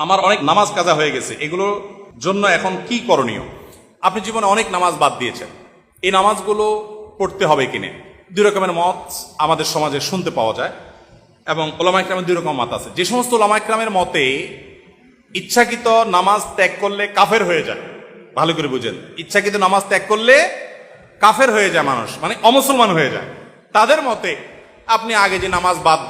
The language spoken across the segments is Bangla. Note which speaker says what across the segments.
Speaker 1: আমার অনেক নামাজ কাজা হয়ে গেছে এগুলোর জন্য এখন কি করণীয়? আপনি জীবনে অনেক নামাজ বাদ দিয়েছেন। এই নামাজগুলো পড়তে হবে কিনে। দুই রকমের মত আমাদের সমাজে শুনতে পাওয়া যায় এবং ওলামাইক্রামের দুই রকম মত আছে। যে সমস্ত ওলামাইক্রামের মতে ইচ্ছাকৃত নামাজ ত্যাগ করলে কাফের হয়ে যায়। ভালো করে বুঝেন। ইচ্ছাকৃত নামাজ ত্যাগ করলে কাফের হয়ে যায় মানুষ মানে অমুসলমান হয়ে যায়। তাদের মতে আপনি আগে যে নামাজ বাদ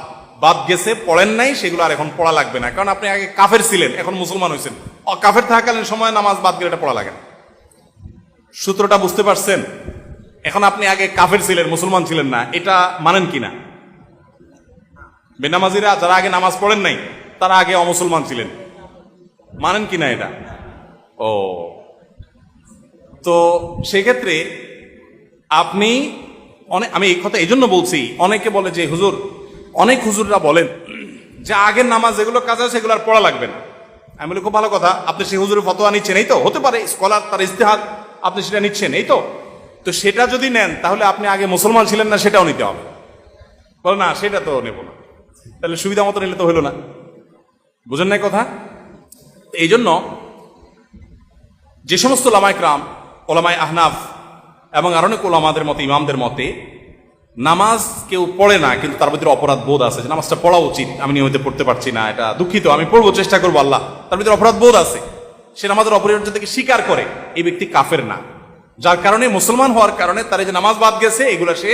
Speaker 1: বাদ গেছে, পড়েন নাই, সেগুলো আর এখন পড়া লাগবে না। কারণ আপনি আগে কাফের ছিলেন, এখন মুসলমান হয়েছেন। কাফের থাকাকালীন সময় নামাজ বাদ গেলে এটা পড়া লাগে না। সূত্রটা বুঝতে পারছেন? এখন আপনি আগে কাফের ছিলেন, মুসলমান ছিলেন না, এটা মানেন কিনা? বেনামাজিরা যারা আগে নামাজ পড়েন নাই, তারা আগে অমুসলমান ছিলেন। মানেন কিনা এটা? ও। তো সেক্ষেত্রে আপনি অনেক আমি এই কথা এই জন্য বলছি, অনেকে বলে যে, হুজুর অনেক হুজুররা বলেন, যে আগের নামাজ যেগুলো কাজ আছে সেগুলো আর পড়া লাগবে না। আমি বলি, খুব ভালো কথা, আপনি সেই হুজুরের ফতোয়া নিচ্ছেন, এই তো? হতে পারে স্কলার তার ইস্তেহাদ আপনি সেটা নিচ্ছেন, এই তো? তো সেটা যদি নেন, তাহলে আপনি আগে মুসলমান ছিলেন না, সেটাও নিতে হবে। বলে, না, সেটা তো নেব না। তাহলে সুবিধা মতো নিলে তো হলো না। বুঝেন নাই কথা? এই জন্য যে সমস্ত লামাইকরাম ওলামাই আহনাফ এবং আর অনেক ওলামাদের মতে, ইমামদের মতে নামাজ কেউ পড়ে না, কিন্তু তার ভিতরে অপরাধ বোধ আছে যে নামাজটা পড়া উচিত, আমি নিয়মিত পড়তে পারছি না, এটা দুঃখিত, আমি পড়ব, চেষ্টা করব আল্লাহ। তার ভিতরে অপরাধ বোধ আছে। সে নামাজের অপরিহার্য থেকে স্বীকার করে, এই ব্যক্তি কাফের না। যার কারণে, মুসলমান হওয়ার কারণে তার যে নামাজ বাদ গেছে, এগুলো সে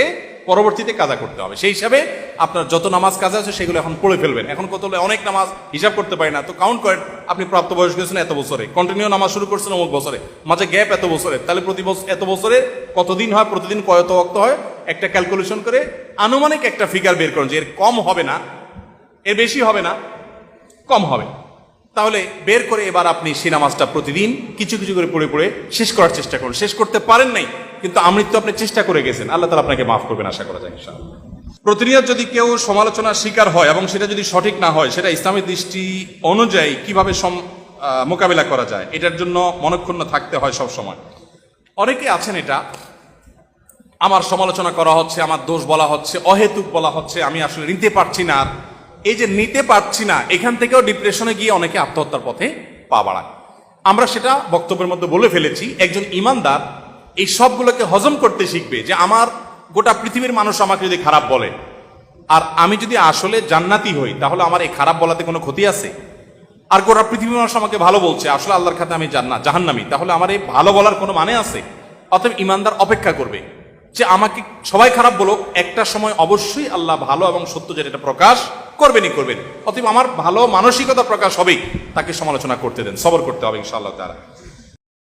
Speaker 1: পরবর্তীতে কাজা করতে হবে। সেই হিসাবে আপনার যত নামাজ কাজা আছে, সেগুলো এখন পড়ে ফেলবেন। এখন কত হলে অনেক নামাজ হিসাব করতে পারি না। তো কাউন্ট করেন, আপনি প্রাপ্ত বয়স গেছেন এত বছরে। কন্টিনিউ নামাজ শুরু করছেন অমুক বছরে। মাঝে গ্যাপ এত বছরে। তাহলে প্রতি বছর এত বছরে কতদিন হয়? প্রতিদিন কত অক্ত হয়? একটা ক্যালকুলেশন করে আনুমানিক একটা ফিগার বের করেন যে এর কম হবে না, এর বেশি হবে না, কম হবে। তাহলে বের করে এবার আপনি সে নামাজটা প্রতিদিন কিছু কিছু করে পড়ে পড়ে শেষ করার চেষ্টা করুন। শেষ করতে পারেন নাই, কিন্তু আমৃত্যু আপনি চেষ্টা করে গেছেন। আল্লাহ তালা আপনাকে মাফ করবেন, আশা করা যায় প্রতিনিয়ত যদি কেউ সমালোচনার শিকার হয় এবং সেটা যদি সঠিক না হয়, সেটা ইসলামের দৃষ্টি অনুযায়ী কীভাবে মোকাবিলা করা যায়, এটার জন্য মনক্ষুণ্ণ থাকতে হয় সব সময় অনেকে আছেন এটা আমার সমালোচনা করা হচ্ছে, আমার দোষ বলা হচ্ছে, অহেতুক বলা হচ্ছে, আমি আসলে নিতে পারছি না। এই যে নিতে পারছি না, এখান থেকেও ডিপ্রেশনে গিয়ে অনেকে আত্মহত্যার পথে পা বাড়ায়। আমরা সেটা বক্তব্যের মধ্যে বলে ফেলেছি, একজন ইমানদার এই সবগুলোকে হজম করতে শিখবে যে আমার গোটা পৃথিবীর মানুষ আমাকে যদি খারাপ বলে, আর আমি যদি আসলে জান্নাতি হই, তাহলে আমার এই খারাপ বলাতে কোনো ক্ষতি আছে? আর গোটা পৃথিবীর মানুষ আমাকে ভালো বলছে, আসলে আল্লাহর খাতে আমি জান্না জাহান্নামি, তাহলে আমার এই ভালো বলার কোনো মানে আছে? অতএব ইমানদার অপেক্ষা করবে। যে আমাকে সবাই খারাপ বলো একটা সময় অবশ্যই আল্লাহ ভালো এবং সত্য যেটা এটা প্রকাশ করবেনই করবেন। অতএব আমার ভালো মানসিকতা প্রকাশ হবেই, তাকে সমালোচনা করতে দেন, সবর করতে হবে ইনশাআল্লাহ তারা